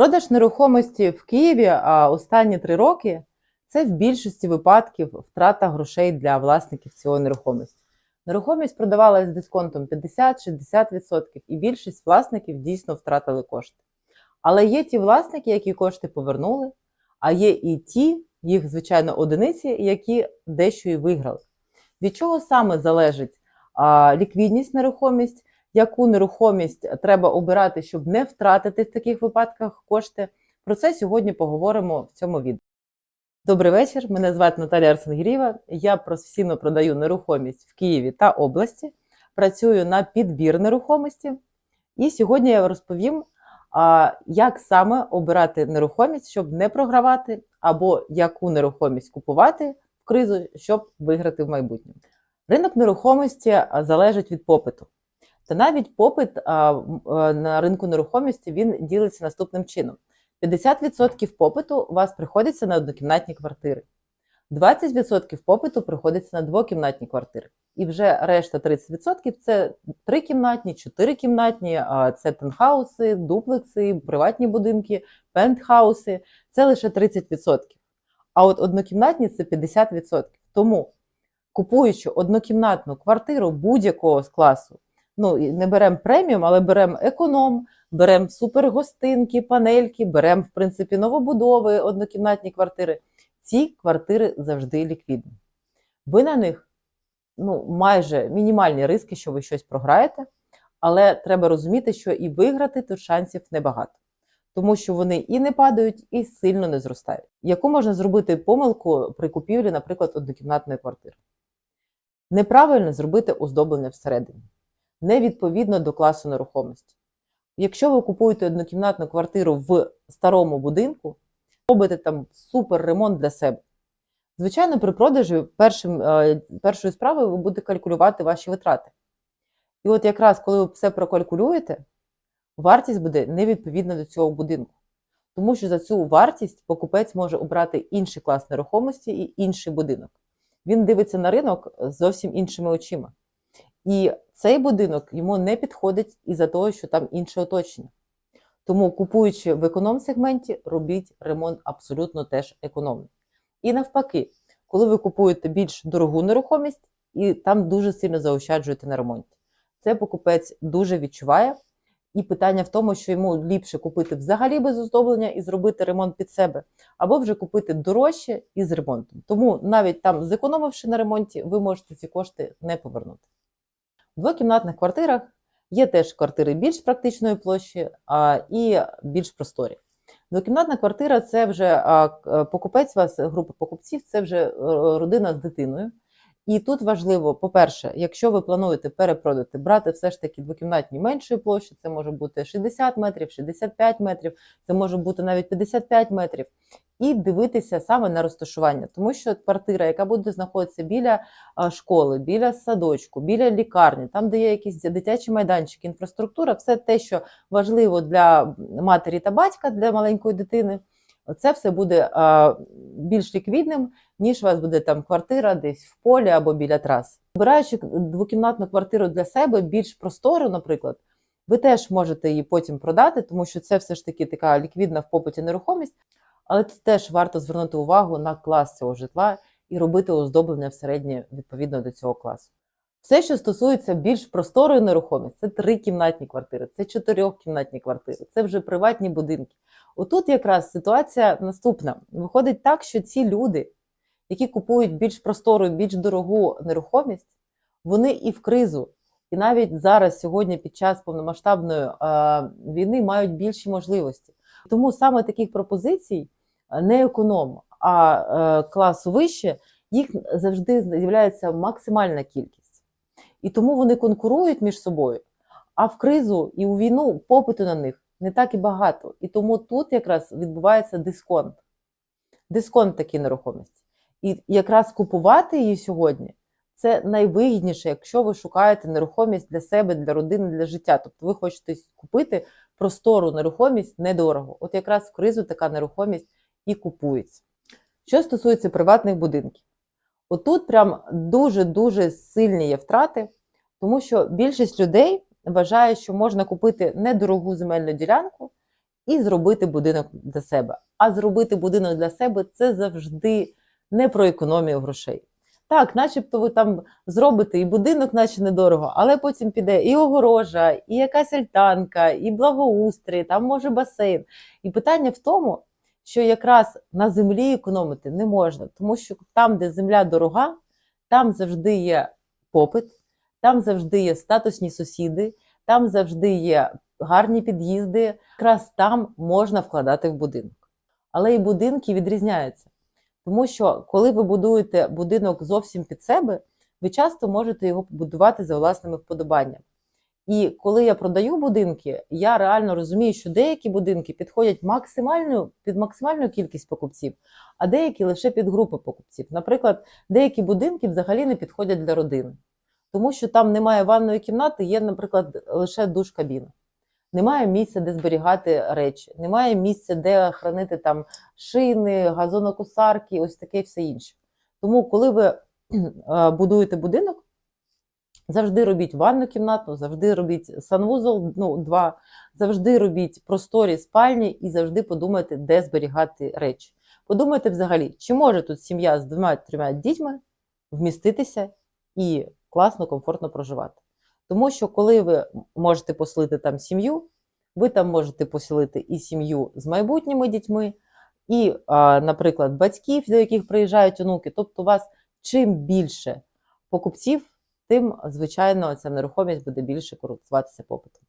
Продаж нерухомості в Києві останні три роки це в більшості випадків втрата грошей для власників цієї нерухомості. Нерухомість продавалась з дисконтом 50-60%, і більшість власників дійсно втратили кошти. Але є ті власники, які кошти повернули, а є і ті, їх, звичайно, одиниці, які дещо і виграли. Від чого саме залежить а, ліквідність нерухомість, яку нерухомість треба обирати, щоб не втратити в таких випадках кошти? Про це сьогодні поговоримо в цьому відео. Добрий вечір. Мене звати Наталія Арсенгірєва. Я професійно продаю нерухомість в Києві та області. Працюю на підбір нерухомості. І сьогодні я розповім, як саме обирати нерухомість, щоб не програвати, або яку нерухомість купувати в кризу, щоб виграти в майбутньому. Ринок нерухомості залежить від попиту. Та навіть попит на ринку нерухомості він ділиться наступним чином: 50% попиту у вас приходиться на однокімнатні квартири, 20% попиту приходиться на двокімнатні квартири. І вже решта 30% це трикімнатні, чотирикімнатні, це пентхауси, дуплекси, приватні будинки, пентхауси. Це лише 30%. А от однокімнатні це 50%. Тому, купуючи однокімнатну квартиру будь-якого з класу, ну не беремо преміум, але беремо економ, беремо супергостинки, панельки, беремо, в принципі, новобудови, однокімнатні квартири. Ці квартири завжди ліквідні. Ви на них ну, майже мінімальні риски, що ви щось програєте, але треба розуміти, що і виграти тут шансів небагато, тому що вони і не падають, і сильно не зростають. Яку можна зробити помилку при купівлі, наприклад, однокімнатної квартири? Неправильно зробити оздоблення всередині, невідповідно до класу нерухомості. Якщо ви купуєте однокімнатну квартиру в старому будинку, робите там супер ремонт для себе. Звичайно, при продажі першим, е, першою справою ви будете калькулювати ваші витрати. І от якраз коли ви все прокалькулюєте, вартість буде невідповідна до цього будинку. Тому що за цю вартість покупець може обрати інший клас нерухомості і інший будинок. Він дивиться на ринок зовсім іншими очима. І цей будинок йому не підходить із-за того, що там інше оточення. Тому, купуючи в економ-сегменті, робіть ремонт абсолютно теж економний. І навпаки, коли ви купуєте більш дорогу нерухомість, і там дуже сильно заощаджуєте на ремонті. Це покупець дуже відчуває. І питання в тому, що йому ліпше купити взагалі без оздоблення і зробити ремонт під себе, або вже купити дорожче і з ремонтом. Тому навіть там, зекономивши на ремонті, ви можете ці кошти не повернути. В двокімнатних квартирах є теж квартири більш практичної площі а, і більш просторі. Двокімнатна квартира це вже а, покупець вас, група покупців, це вже е, родина з дитиною. І тут важливо, по-перше, якщо ви плануєте перепродати, брати все ж таки двокімнатні меншої площі, це може бути 60 метрів, 65 метрів, це може бути навіть 55 метрів, і дивитися саме на розташування, тому що квартира, яка буде знаходитися біля школи, біля садочку, біля лікарні, там, де є якісь дитячі майданчики, інфраструктура, все те, що важливо для матері та батька, для маленької дитини, це все буде більш ліквідним, ніж у вас буде там квартира десь в полі або біля трас. Обираючи двокімнатну квартиру для себе, більш простору, наприклад, ви теж можете її потім продати, тому що це все ж таки така ліквідна в попиті нерухомість, але це теж варто звернути увагу на клас цього житла і робити оздоблення всереднє відповідно до цього класу. Все, що стосується більш просторої нерухомості, це трикімнатні квартири, це чотирьохкімнатні квартири, це вже приватні будинки. Отут якраз ситуація наступна. Виходить так, що ці люди, які купують більш простору, більш дорогу нерухомість, вони і в кризу, і навіть зараз, сьогодні, під час повномасштабної війни, мають більші можливості. Тому саме таких пропозицій не економ, а е, класу вище, їх завжди з'являється максимальна кількість. І тому вони конкурують між собою. А в кризу і у війну попиту на них не так і багато. І тому тут якраз відбувається дисконт. Дисконт такій нерухомості. І якраз купувати її сьогодні це найвигідніше, якщо ви шукаєте нерухомість для себе, для родини, для життя. Тобто ви хочете купити простору нерухомість недорого. От якраз в кризу така нерухомість і купується. Що стосується приватних будинків, отут прям дуже-дуже сильні є втрати, тому що більшість людей вважає, що можна купити недорогу земельну ділянку і зробити будинок для себе. А зробити будинок для себе це завжди не про економію грошей. Так, начебто ви там зробите і будинок, наче недорого, але потім піде і огорожа, і якась альтанка, і благоустрій, там може басейн. І питання в тому, що якраз на землі економити не можна, тому що там, де земля дорога, там завжди є попит, там завжди є статусні сусіди, там завжди є гарні під'їзди. Якраз там можна вкладати в будинок. Але і будинки відрізняються. Тому що коли ви будуєте будинок зовсім під себе, ви часто можете його побудувати за власними вподобаннями. І коли я продаю будинки, я реально розумію, що деякі будинки підходять максимальну, під максимальну кількість покупців, а деякі лише під групи покупців. Наприклад, деякі будинки взагалі не підходять для родини, тому що там немає ванної кімнати, є, наприклад, лише душ-кабіна. Немає місця, де зберігати речі, немає місця, де хранити там шини, газонокосарки, ось таке і все інше. Тому, коли ви будуєте будинок, завжди робіть ванну кімнату, завжди робіть санвузол, ну, два, завжди робіть просторі спальні і завжди подумайте, де зберігати речі. Подумайте взагалі, чи може тут сім'я з двома-трьома дітьми вміститися і класно, комфортно проживати. Тому що коли ви можете поселити там сім'ю, ви там можете поселити і сім'ю з майбутніми дітьми, і, наприклад, батьків, до яких приїжджають онуки. Тобто, у вас чим більше покупців, тим, звичайно, ця нерухомість буде більше користуватися попитом.